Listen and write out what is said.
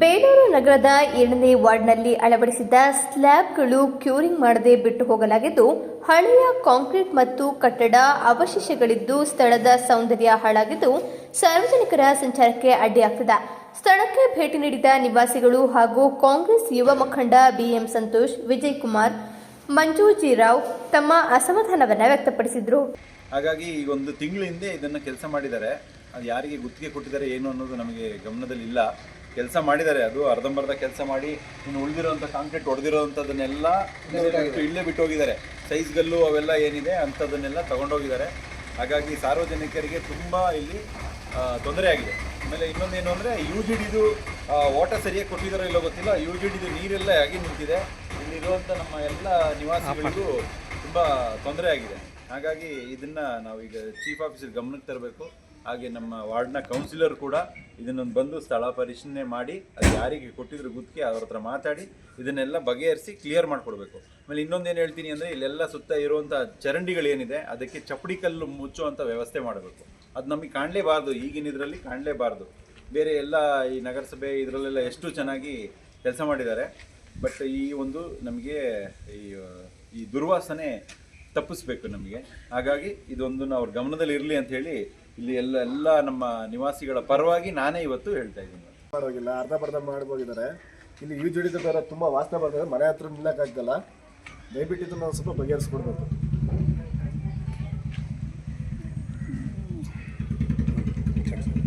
ಬೇಲೂರು ನಗರದ ಎರಡನೇ ವಾರ್ಡ್ನಲ್ಲಿ ಅಳವಡಿಸಿದ್ದ ಸ್ಲ್ಯಾಬ್ಗಳು ಕ್ಯೂರಿಂಗ್ ಮಾಡದೆ ಬಿಟ್ಟು ಹೋಗಲಾಗಿದ್ದು, ಹಳೆಯ ಕಾಂಕ್ರೀಟ್ ಮತ್ತು ಕಟ್ಟಡ ಅವಶೇಷಗಳಿದ್ದು ಸ್ಥಳದ ಸೌಂದರ್ಯ ಹಾಳಾಗಿದ್ದು, ಸಾರ್ವಜನಿಕರ ಸಂಚಾರಕ್ಕೆ ಅಡ್ಡಿಯಾಗ್ತಿದೆ. ಸ್ಥಳಕ್ಕೆ ಭೇಟಿ ನೀಡಿದ ನಿವಾಸಿಗಳು ಹಾಗೂ ಕಾಂಗ್ರೆಸ್ ಯುವ ಮುಖಂಡ ಬಿಎಂ ಸಂತೋಷ್ ವಿಜಯ್ ಕುಮಾರ್ ಮಂಜೂಜಿರಾವ್ ತಮ್ಮ ಅಸಮಾಧಾನವನ್ನು ವ್ಯಕ್ತಪಡಿಸಿದರು. ಹಾಗಾಗಿ ಈಗ ಒಂದು ತಿಂಗಳ ಹಿಂದೆ ಇದನ್ನು ಕೆಲಸ ಮಾಡಿದ್ದಾರೆ. ಅದು ಯಾರಿಗೆ ಗುತ್ತಿಗೆ ಕೊಟ್ಟಿದ್ದಾರೆ, ಏನು ಅನ್ನೋದು ನಮಗೆ ಗಮನದಲ್ಲಿ ಇಲ್ಲ ಕೆಲಸ ಮಾಡಿದ್ದಾರೆ. ಅದು ಅರ್ಧಂಬರ್ಧ ಕೆಲಸ ಮಾಡಿ ಇನ್ನು ಉಳಿದಿರೋಂಥ ಕಾಂಕ್ರೀಟ್ ಹೊಡೆದಿರೋವಂಥದ್ದನ್ನೆಲ್ಲ ಇಲ್ಲೇ ಬಿಟ್ಟು ಹೋಗಿದ್ದಾರೆ ಸೈಜ್ಗಲ್ಲು ಅವೆಲ್ಲ ಏನಿದೆ ಅಂಥದ್ದನ್ನೆಲ್ಲ ತಗೊಂಡೋಗಿದ್ದಾರೆ. ಹಾಗಾಗಿ ಸಾರ್ವಜನಿಕರಿಗೆ ತುಂಬ ಇಲ್ಲಿ ತೊಂದರೆ ಆಗಿದೆ. ಆಮೇಲೆ ಇನ್ನೊಂದೇನು ಅಂದರೆ ಯು ಜಿ ಡಿದು ವಾಟರ್ ಸರಿಯಾಗಿ ಕೊಟ್ಟಿದ್ದಾರೋ ಇಲ್ಲೋ ಗೊತ್ತಿಲ್ಲ. ಯು ಜಿ ಡಿದು ನೀರೆಲ್ಲ ಆಗಿ ನಿಂತಿದೆ. ಇಲ್ಲಿರುವಂಥ ನಮ್ಮ ಎಲ್ಲ ನಿವಾಸಿಗಳಿಗೂ ತುಂಬ ತೊಂದರೆ ಆಗಿದೆ. ಹಾಗಾಗಿ ಇದನ್ನು ನಾವೀಗ ಚೀಫ್ ಆಫೀಸರ್ ಗಮನಕ್ಕೆ ತರಬೇಕು. ಹಾಗೆ ನಮ್ಮ ವಾರ್ಡ್ನ ಕೌನ್ಸಿಲರ್ ಕೂಡ ಇದನ್ನೊಂದು ಬಂದು ಸ್ಥಳ ಪರಿಶೀಲನೆ ಮಾಡಿ, ಅದು ಯಾರಿಗೆ ಕೊಟ್ಟಿದ್ರು ಗುತ್ತಿಗೆ ಅವ್ರ ಹತ್ರ ಮಾತಾಡಿ, ಇದನ್ನೆಲ್ಲ ಬಗೆಹರಿಸಿ ಕ್ಲಿಯರ್ ಮಾಡಿಕೊಡ್ಬೇಕು. ಆಮೇಲೆ ಇನ್ನೊಂದೇನು ಹೇಳ್ತೀನಿ ಅಂದರೆ ಇಲ್ಲೆಲ್ಲ ಸುತ್ತ ಇರುವಂಥ ಚರಂಡಿಗಳೇನಿದೆ, ಅದಕ್ಕೆ ಚಪ್ಪಡಿ ಕಲ್ಲು ಮುಚ್ಚುವಂಥ ವ್ಯವಸ್ಥೆ ಮಾಡಬೇಕು. ಅದು ನಮಗೆ ಕಾಣಲೇಬಾರ್ದು, ಈಗಿನ ಇದರಲ್ಲಿ ಕಾಣಲೇಬಾರ್ದು. ಬೇರೆ ಎಲ್ಲ ಈ ನಗರಸಭೆ ಇದರಲ್ಲೆಲ್ಲ ಎಷ್ಟು ಚೆನ್ನಾಗಿ ಕೆಲಸ ಮಾಡಿದ್ದಾರೆ. ಬಟ್ ಈ ಒಂದು ನಮಗೆ ಈ ಈ ದುರ್ವಾಸನೆ ತಪ್ಪಿಸ್ಬೇಕು ನಮಗೆ. ಹಾಗಾಗಿ ಇದೊಂದು ಅವ್ರ ಗಮನದಲ್ಲಿ ಇರಲಿ ಅಂತ ಹೇಳಿ ಇಲ್ಲಿ ಎಲ್ಲ ಎಲ್ಲ ನಮ್ಮ ನಿವಾಸಿಗಳ ಪರವಾಗಿ ನಾನೇ ಇವತ್ತು ಹೇಳ್ತಾ ಇದ್ದೀನಿ. ಮಾಡೋಗಿಲ್ಲ ಅರ್ಧ ಬರ್ಧ ಮಾಡ್ಬೋಗಿದ್ದಾರೆ. ಇಲ್ಲಿ ಈ ಜಡಿದ ತುಂಬ ವಾಸ್ತವ ಬರ್ತದೆ, ಮನೆ ಹತ್ರ ನಿಲ್ಲಕ್ಕಾಗ್ತಲ್ಲ ದಯವಿಟ್ಟು ಸ್ವಲ್ಪ ಬಗೆಹರಿಸ್ಕೊಡ್ಬೇಕು.